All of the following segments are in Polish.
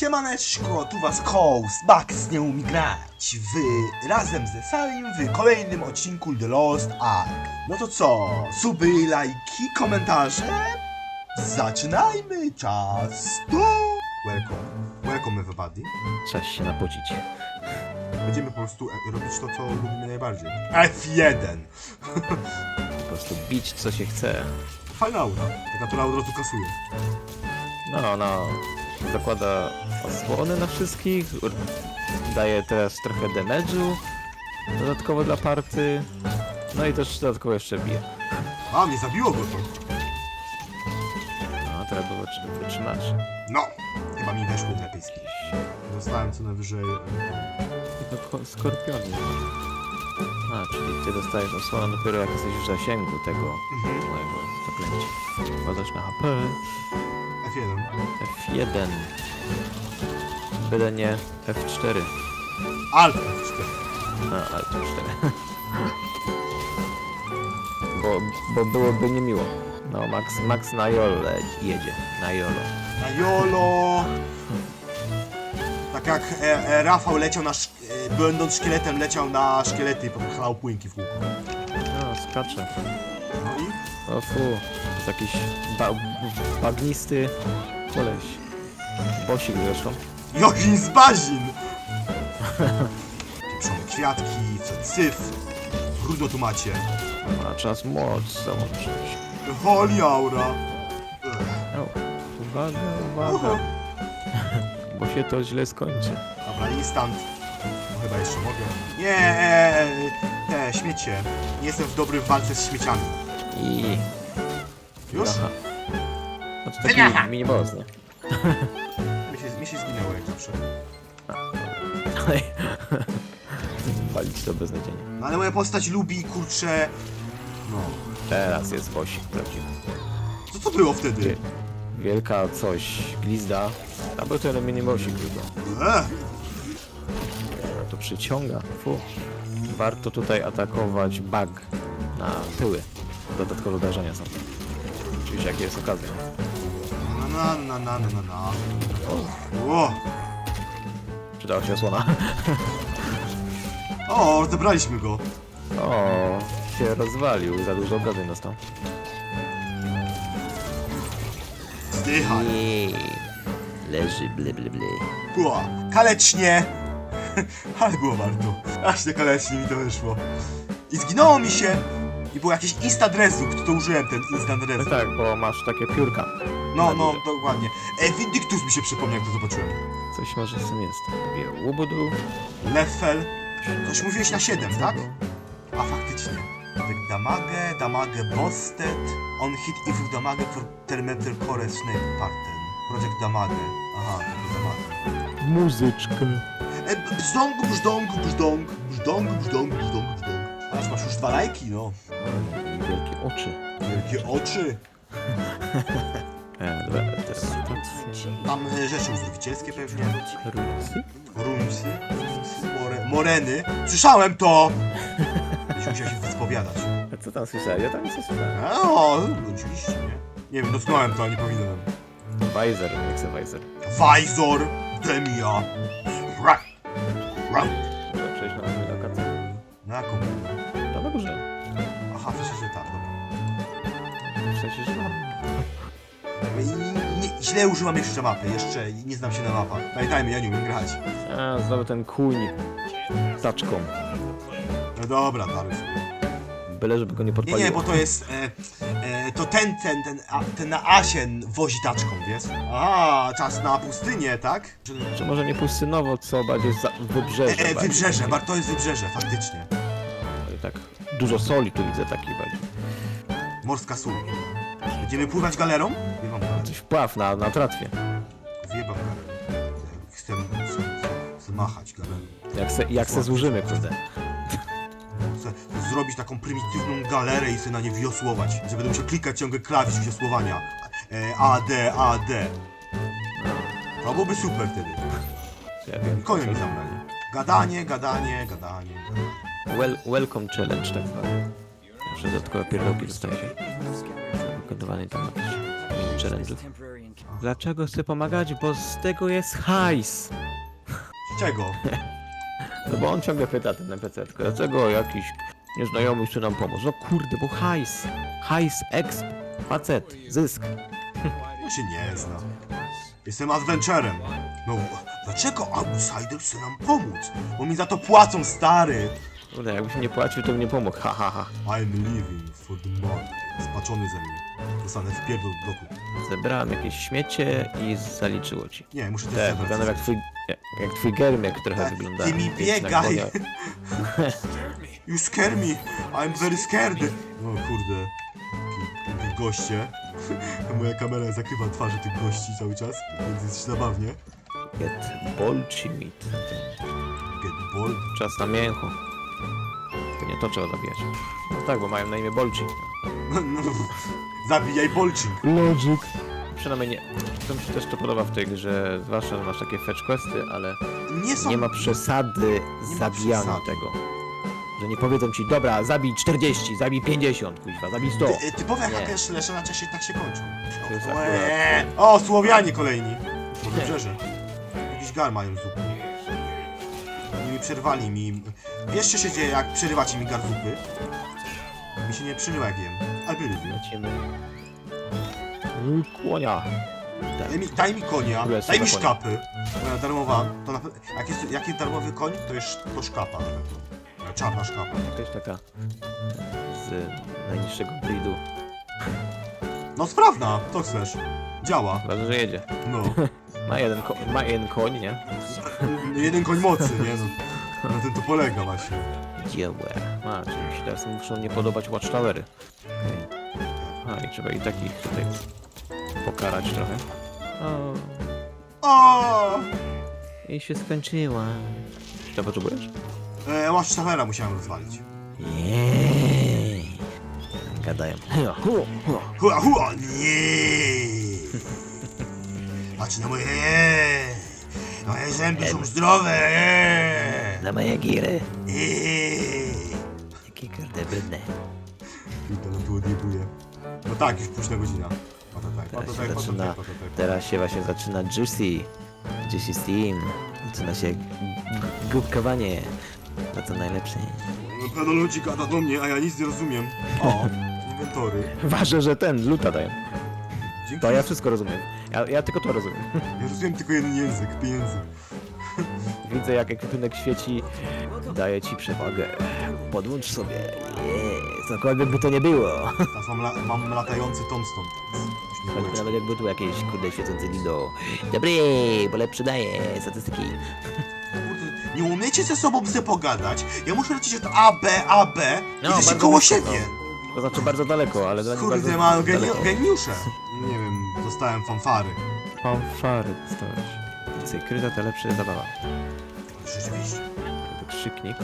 Siemaneczko, tu was Coast, Max nie umie grać. Wy razem ze Salim w kolejnym odcinku The Lost Ark. No to co, suby, lajki, komentarze? Zaczynajmy, czas to... Welcome, welcome everybody. Trzeba się napodzić. Będziemy po prostu e, robić to, co lubimy najbardziej. F1! Po prostu bić co się chce. Fajna aura, taka, która od razu kasuje. No, no. Zakłada osłony na wszystkich. Daje teraz trochę damage'u. Dodatkowo dla party. No i też dodatkowo jeszcze bije. A, mnie zabiło go to. No, teraz było wytrzymać. No, chyba mi weszły lepiej z kimś. Dostałem co najwyżej... I to ko- skorpiony. A, czyli ty dostajesz osłonę dopiero jak jesteś w zasięgu tego Mhm. mojego zaklęcia. Wpadasz na HP. F1. F1. Byle nie F4. Alt F4. A, ale to 4. bo, bo byłoby niemiło. No, Max, Max na Jolo jedzie. Na Jolo. Na YOLO! Tak jak e, e, Rafał leciał na... Szk- e, będąc szkieletem, leciał na szkielety i popychał płynki w kółko. No, skacze. No i... O fu, to jest jakiś ba bagnisty koleś. Bosik zresztą. Jogin z bazin! Pieprzone kwiatki, co syf. Brudno tu macie. A czas moc załączyć. Holy aura. O, uwaga, uwaga. Bo się to źle skończy. Dobra, instant. No, chyba jeszcze mogę. Nie, te śmiecie. Nie jestem w dobrej walce z śmieciami. I... Już? Aha. No to taki mini boss, nie? Mi się, mi się zginęło jak zawsze. Walić to beznadziejnie. No ale moja postać lubi, kurczę... No. Teraz jest bosik prawdziwy. Co to było wtedy? Wielka coś, glizda. A był to mini bosik tylko. Ech, To przyciąga. Fu. Warto tutaj atakować bug na tyły. Dodatkowe uderzenia są. Oczywiście jakie jest okazja. na na na na na na na. O, Przydała się osłona. o, zebraliśmy go. O, się rozwalił. Za dużo obrażeń dostał. Zdychaj. I... Leży ble ble ble. Ła, kalecznie. Ale było warto. Aż te kalecznie mi to wyszło. I zginęło mi się. I było jakieś instant rezu, to użyłem ten instant No tak, bo masz takie piórka. No, no, górze. dokładnie. E, Vindictus mi się przypomniał, jak to zobaczyłem. Coś może z tym jest. Łubudu. Leffel. Coś mówiłeś na 7, tak? A faktycznie. The damage, damage boosted. On hit if damage for thermeter core snake pattern. Project damage. Aha, damage. Muzyczkę. E, b- brzdąg, brzdąg, brzdąg, brzdąg, brzdąg, brzdąg, brzdąg. Lajki, no. Wielkie oczy. Wielkie oczy. E, dobra, teraz. Tam e, rzeczy uzdrowicielskie pewnie. Rucy? Runsy. More, moreny. Słyszałem to! Byś musiał się wyspowiadać. A co tam słyszałeś? Ja tam nic nie słyszałem. O, oczywiście, nie? Nie wiem, dotknąłem to, a nie powinienem. Weiser, nie chcę Weiser. Vizor, Demia. Right. Right. Dobra, przejść na lokację. Na jaką? I, nie, źle używam jeszcze mapy, jeszcze nie znam się na mapach. Pamiętajmy, ja nie umiem grać. A, znowu ten kuń. Taczką. No dobra, sobie. Byle, żeby go nie Nie, podpaliło. nie, bo to jest. E, e, to ten, ten, ten, a, ten na Asien wozi taczką, wiesz? A, czas na pustynię, tak? Czy może nie pustynowo, co bardziej za wybrzeże. E, e, bardziej. wybrzeże, bar, to jest wybrzeże, faktycznie. No i tak dużo soli tu widzę takiej bardziej. Morska sól. Będziemy pływać galerą? Wiewam galerą. Coś wpław na, na tratwie. Wiewam galerą. Chcę, chcę, chcę machać galerą. Jak se, jak se zużymy, kurde. Chcę zrobić taką prymitywną galerę i sobie na nie wiosłować. Że będę musiał klikać ciągle klawisz wiosłowania. E, A, D, A, D. To byłoby super wtedy. Ja wiem. Konie mi zabrali. Gadanie, gadanie, gadanie. Well, welcome challenge tak zwany. Zawsze dodatkowe pierdogi dostaje się. Wykonywanej tam mini temporary Dlaczego chcę pomagać? Bo z tego jest hajs. Z czego? No bo on ciągle pyta ten NPC, tylko dlaczego jakiś nieznajomy chce nam pomóc? No kurde, bo hajs. Hajs, exp, facet, zysk. Ja się nie znam. Jestem adventurem. No, dlaczego outsider chce nam pomóc? Bo mi za to płacą, stary. Kurde, jakbyś mi nie płacił, to bym nie pomógł, ha ha ha. I'm living for the money. Spaczony ze mnie. Dostanę w pierdol do bloku. Zebrałem jakieś śmiecie i zaliczyło ci. Nie, muszę też Tak, zebrać. wygląda jak twój, jak, jak twój germek trochę Tak, wygląda. ty mi biegaj. You scare me. I'm very scared. No kurde. Taki Goście. Moja kamera zakrywa twarzy tych gości cały czas, więc jest zabawnie. Get bolci meat. Get ball. Czas na mięcho. To nie to trzeba zabijać. No tak, bo mają na imię bolci. No, Zabijaj bolcing. Logic. Przynajmniej nie. To mi się też to podoba w tej grze, zwłaszcza, że masz takie fetch questy, ale Nie są... nie ma przesady Nie ma zabijania przesady. tego. Że nie powiedzą ci, dobra, zabij 40, zabij 50, kuźwa, zabij 100. Ty, typowe Nie. na czasie tak się kończą. To jest O, akurat- o Słowianie kolejni. Po wybrzeże. Jakiś gar mają zupy. Oni mi przerwali mi. Wiesz co się dzieje jak przerywacie mi gar zupy? Mi się nie przerywa jak jem. I believe. Lecimy. Kłonia. Daj mi, daj mi konia, Królestwo daj mi szkapy. Moja darmowa, to na, pe- jak jest, jak jest darmowy koń, to jest to szkapa. na pewno. Czarna szkapa. Jakaś taka z najniższego breedu. No sprawna, co chcesz? Działa. Ważne, że jedzie. No. Ma jeden, ko ma jeden koń, nie? Jeden koń mocy, nie no. Na tym to polega właśnie. Dziełe. A, czyli się teraz muszą nie podobać Watchtowery. Okej. A, i trzeba i takich tutaj pokarać trochę. O, O! i się skończyła. Co potrzebujesz? E, Watchtowera musiałem rozwalić. Jej. Gadają. Hua, hua, nie! Patrz na moje, moje zęby są zdrowe, Na moje giry. Brudne. Kurde, no tu odjebuje. No tak, już późna godzina. Patataj, Teraz się patataj, zaczyna, patataj, patataj. teraz się właśnie zaczyna Juicy. Juicy Steam. Zaczyna się g- głupkowanie. To co najlepsze. No ludzi gada do mnie, a ja nic nie rozumiem. O, inwentory. Ważne, że ten, luta dają. Dzięki. To ja wszystko rozumiem. Ja, ja tylko to rozumiem. Ja rozumiem tylko jeden język, pieniędzy. Widzę jak ekwipunek świeci. Daje ci przewagę. Podłącz sobie. Jest. Cokolwiek by to nie było. Teraz mam, la mam latający tombstone. Polecę. nawet jakby tu jakieś kurde świecące lido. Dobry, bo lepszy daje statystyki. Nie umiecie ze sobą se pogadać. Ja muszę lecieć od A, B, A, B i No, bardzo koło wysoko. siebie. To znaczy bardzo daleko, ale dla nich Kurde, bardzo mam geni daleko. geniusze. Nie wiem, dostałem fanfary. Fanfary dostałeś. Więcej kryta, to lepsza zabawa. Rzeczywiście. Wykrzyknik.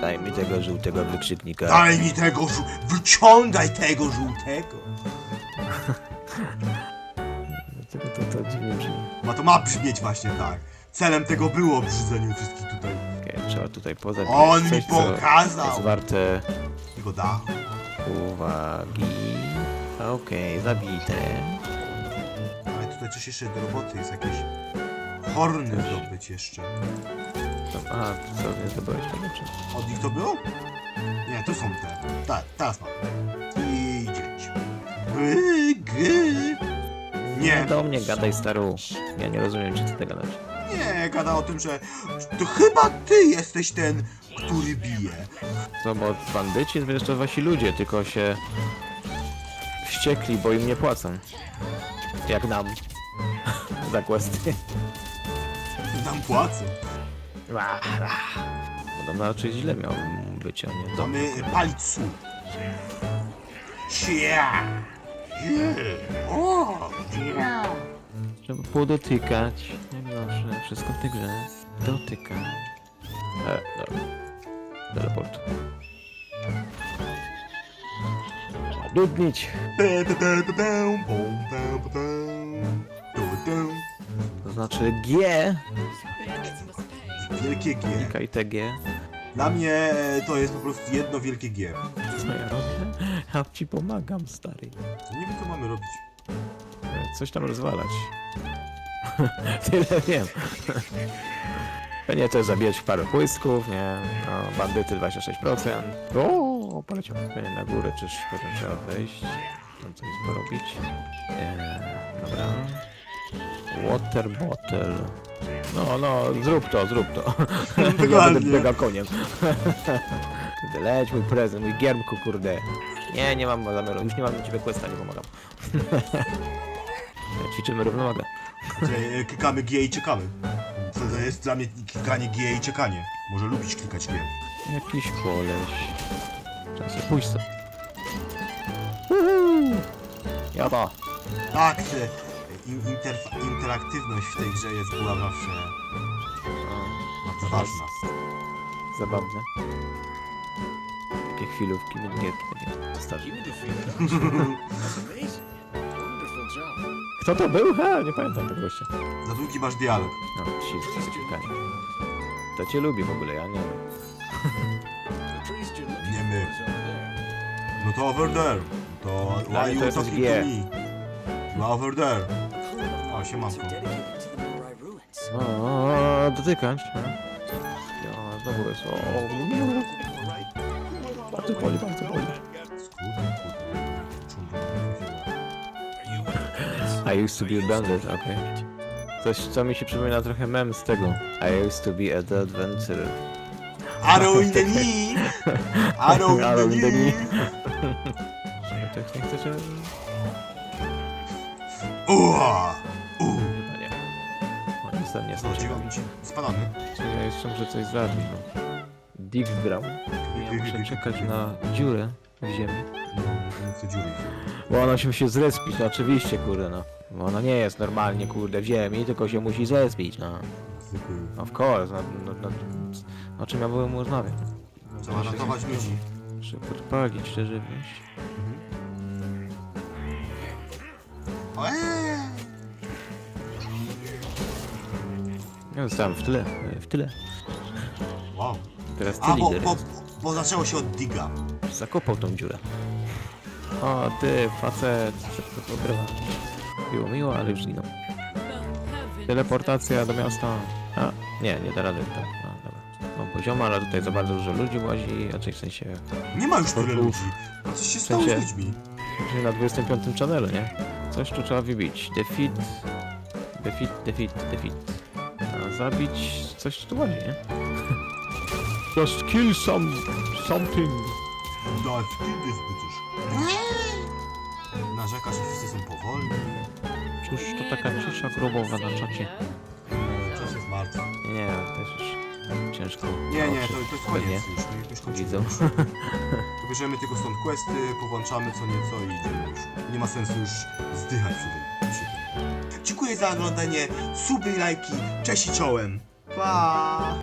Daj mi tego żółtego wykrzyknika. Daj mi tego żół... Wyciągaj tego żółtego. Dlaczego to, to dziwnie brzmi? Ma to ma brzmieć właśnie tak. Celem tego było brzydzenie wszystkich tutaj. Okej, trzeba tutaj pozabijać On mi coś, co pokazał. jest warte Go da. uwagi. Okej, zabite. Ale tutaj coś jeszcze do roboty jest jakieś... Horny zdobyć jeszcze. A, co, nie zdobyłeś czy? Od nich to było? Nie, to są te. Tak, teraz mam. I dzieć. Nie, Do mnie gadaj, staru. Ja nie rozumiem, czy ty tego gadać. nie, gada o tym, że to chyba ty jesteś ten, który bije. No bo bandyci to przecież to wasi ludzie, tylko się wściekli, bo im nie płacą. Jak nam. Za questy. Nam płacą. Podobno raczej źle miał być, a nie dobrze. Mamy palić sól. Cia. O, cia. Żeby podotykać. Najgorsze, wszystko w tej grze. Dotyka. E, dobra. Teleport. Dudnić. Tu. Znaczy G. Wielkie G. I TG. Dla mnie e, to jest po prostu jedno wielkie G. Co ja robię? Ja ci pomagam, stary. Nie wiem, co mamy robić. Coś tam rozwalać. Tyle wiem. Pewnie to jest zabijać parę błysków, nie? No, bandyty 26%. O, poleciał. Pewnie na górę, czyż potem trzeba wejść. Tam coś porobić. Eee, dobra. Water bottle. No, no, zrób to, zrób to. Ja będę biegał koniem. Kurde, leć mój prezent, mój giermku, kurde. Nie, nie mam zamiaru, już nie mam na ciebie questa, nie pomagam. Ćwiczymy równowagę. E, klikamy G i czekamy. Co to jest dla mnie klikanie G i czekanie. Może lubić klikać G. Jakiś koleś. Czas sobie pójść sobie. Jada. Tak, in, interf- interaktywność w tej grze jest była zawsze bardzo ważna. Zabawne. Takie chwilówki, takie. That's amazing. Wonderful job. Kto to był? Ha, nie pamiętam tego gościa. Za długi masz dialog. No, ci z klikanie. To cię lubi w ogóle, ja nie wiem. Nie my. is over there. No to over there. To Ale why you talking to me? No over there. O, siemanko. O, dotykać. no. Ja, znowu jest. O, bardzo boli, bardzo boli. I used to be a bandit, okej. Coś, co mi się przypomina trochę mem z tego. I used to be a adventurer. Arrow in the knee! Arrow in Arrow in the knee! Jak nie chcecie... Ua! U! Chyba nie. O, niestety nie Co, są dziewięć? ciekawi. Spadamy. Czy ja jeszcze muszę coś zrobić, no. Dig Brown. Ja muszę czekać na dziurę w ziemi. No, nie chcę dziury. Bo ona się musi zrespić, no oczywiście, kurde, no. Bo ona nie jest normalnie, kurde, w ziemi, tylko się musi zrespić, no. Zwykły. Of course, no, no, no, o czym ja byłem rozmawiać? Trzeba ratować ludzi. Muszę podpalić tę żywność. Eee! Ja zostałem w tyle, w tyle. Wow. Teraz ty A, bo, lider bo, bo zaczęło się od diga. Zakopał tą dziurę. O, ty, facet, szybko podrywa. Miło, miło, ale już zginął. Teleportacja do miasta. A, nie, nie da rady, tak, no, dobra. Mam poziom, ale tutaj za bardzo dużo ludzi łazi, raczej w sensie... Nie ma już tyle Uf. ludzi. A coś się stało z ludźmi? Czyli na 25 channelu, nie? Coś tu trzeba wybić. Defeat, defeat, defeat, defeat. Zabić coś tu łazi, nie? Just kill some, something. Da, kiedy zbytusz? Narzekasz, że wszyscy są powolni. Cóż to taka cisza grobowa na czacie? Czas jest martwy. Nie, też już ciężko. Nie, nie, to, to jest pewnie koniec już. To już kończymy. Widzą. To bierzemy tylko stąd questy, powłączamy co nieco i idziemy już. Nie ma sensu już zdychać. Przy tym. Dziękuję za oglądanie, suby i lajki, cześć i czołem. Pa!